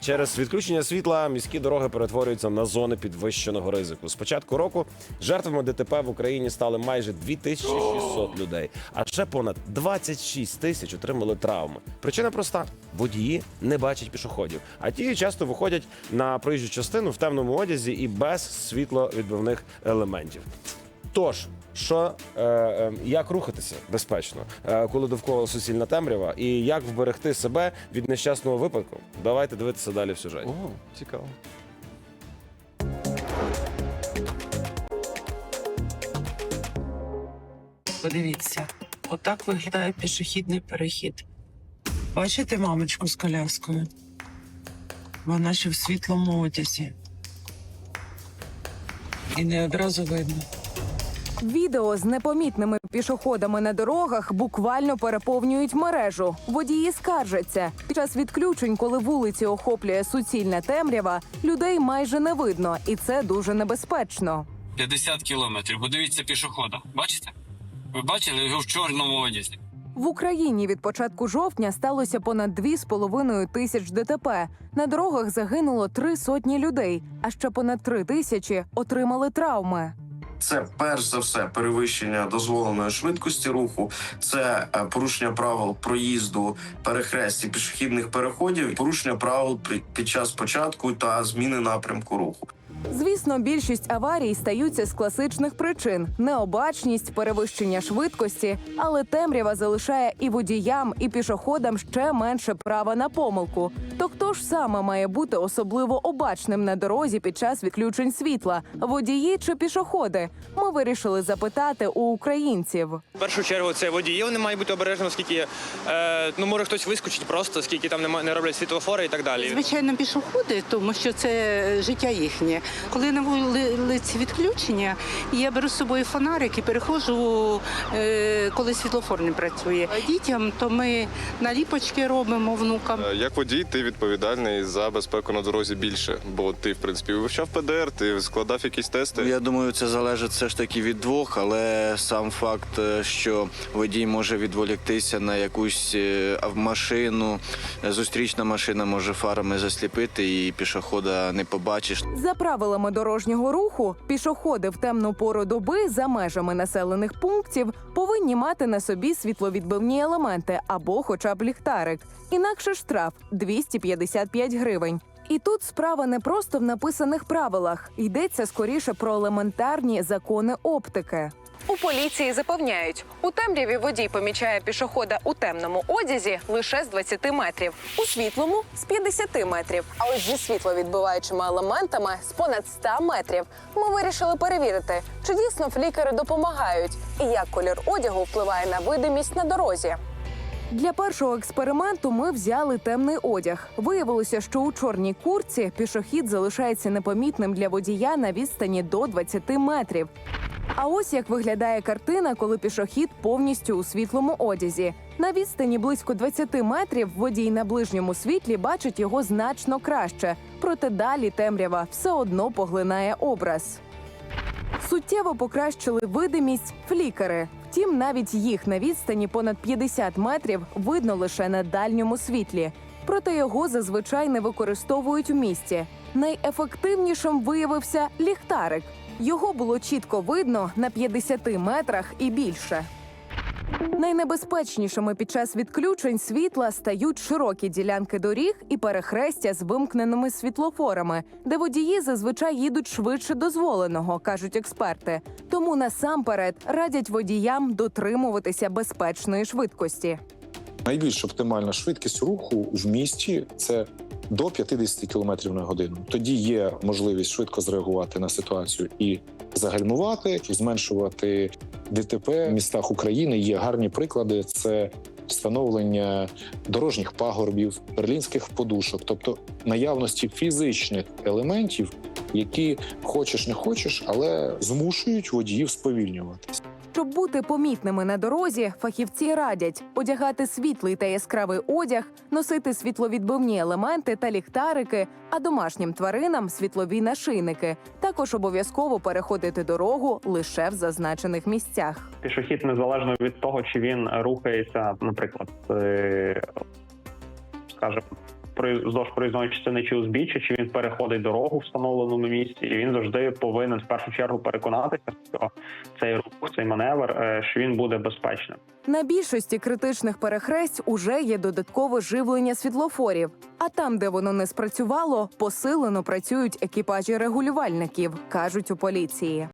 Через відключення світла міські дороги перетворюються на зони підвищеного ризику. З початку року жертвами ДТП в Україні стали майже 2600 людей, а ще понад 26 тисяч отримали травми. Причина проста: водії не бачать пішоходів, а ті часто виходять на проїжджу частину в темному одязі і без світловідбивних елементів. Тож, що е, е, як рухатися безпечно, е, коли довкола суцільна темрява, і як вберегти себе від нещасного випадку? Давайте дивитися далі в сюжеті. О, цікаво. Подивіться, отак виглядає пішохідний перехід. Бачите мамочку з коляскою? Вона ще в світлому одязі. І не одразу видно. Відео з непомітними пішоходами на дорогах буквально переповнюють мережу. Водії скаржаться. Під час відключень, коли вулиці охоплює суцільна темрява, людей майже не видно, і це дуже небезпечно. 50 кілометрів. Подивіться пішохода. Бачите? Ви бачили його в чорному одязі? В Україні від початку жовтня сталося понад 2,5 тисяч ДТП. На дорогах загинуло три сотні людей, а ще понад три тисячі отримали травми. Це перш за все перевищення дозволеної швидкості руху, це е, порушення правил проїзду, перехресті пішохідних переходів, порушення правил під час початку та зміни напрямку руху. Звісно, більшість аварій стаються з класичних причин: необачність, перевищення швидкості, але темрява залишає і водіям, і пішоходам ще менше права на помилку. То хто ж саме має бути особливо обачним на дорозі під час відключень світла? Водії чи пішоходи? Ми вирішили запитати у українців. В першу чергу це водії, вони мають бути обережні, оскільки е, ну може хтось вискочить просто, оскільки там нема- не роблять світлофори і так далі. Звичайно, пішоходи, тому що це життя їхнє. Коли на вулиці відключення, я беру з собою фонарик і переходжу, е, коли світлофор не працює. Дітям то ми наліпочки робимо внукам. Е, Як водій, ти відповідальний за безпеку на дорозі більше, бо ти, в принципі, вивчав ПДР, ти складав якісь тести. Я думаю, це залежить все ж таки від двох, але сам факт, е, що водій може відволіктися на якусь е, машину, е, зустрічна машина може фарами засліпити і пішохода не побачиш. За правилами дорожнього руху, пішоходи в темну пору доби за межами населених пунктів повинні мати на собі світловідбивні елементи або хоча б ліхтарик. Інакше штраф 255 гривень. І тут справа не просто в написаних правилах, йдеться скоріше про елементарні закони оптики. У поліції запевняють, у темряві водій помічає пішохода у темному одязі лише з 20 метрів, у світлому з 50 метрів. А ось зі світловідбиваючими елементами з понад 100 метрів. Ми вирішили перевірити, чи дійсно флікери допомагають і як колір одягу впливає на видимість на дорозі. Для першого експерименту ми взяли темний одяг. Виявилося, що у чорній курці пішохід залишається непомітним для водія на відстані до 20 метрів. А ось як виглядає картина, коли пішохід повністю у світлому одязі. На відстані близько 20 метрів водій на ближньому світлі бачить його значно краще, проте далі темрява все одно поглинає образ. Суттєво покращили видимість флікери. Втім, навіть їх на відстані понад 50 метрів видно лише на дальньому світлі. Проте його зазвичай не використовують у місті. Найефективнішим виявився ліхтарик. Його було чітко видно на 50 метрах і більше. Найнебезпечнішими під час відключень світла стають широкі ділянки доріг і перехрестя з вимкненими світлофорами, де водії зазвичай їдуть швидше дозволеного, кажуть експерти. Тому насамперед радять водіям дотримуватися безпечної швидкості. Найбільш оптимальна швидкість руху в місті це до 50 км на годину. Тоді є можливість швидко зреагувати на ситуацію і загальмувати, зменшувати ДТП в містах України. Є гарні приклади. Це встановлення дорожніх пагорбів, берлінських подушок, тобто наявності фізичних елементів, які хочеш не хочеш, але змушують водіїв сповільнюватися. Щоб бути помітними на дорозі, фахівці радять одягати світлий та яскравий одяг, носити світловідбивні елементи та ліхтарики, а домашнім тваринам світлові нашийники. Також обов'язково переходити дорогу лише в зазначених місцях. пішохід незалежно від того, чи він рухається, наприклад, е, скажімо, вздовж проїзної частини чи узбіччя, чи він переходить дорогу в встановленому місці, і він завжди повинен в першу чергу переконатися, що цей рух, цей маневр, е, що він буде безпечним. На більшості критичних перехресть уже є додаткове живлення світлофорів. А там, де воно не спрацювало, посилено працюють екіпажі регулювальників, кажуть у поліції.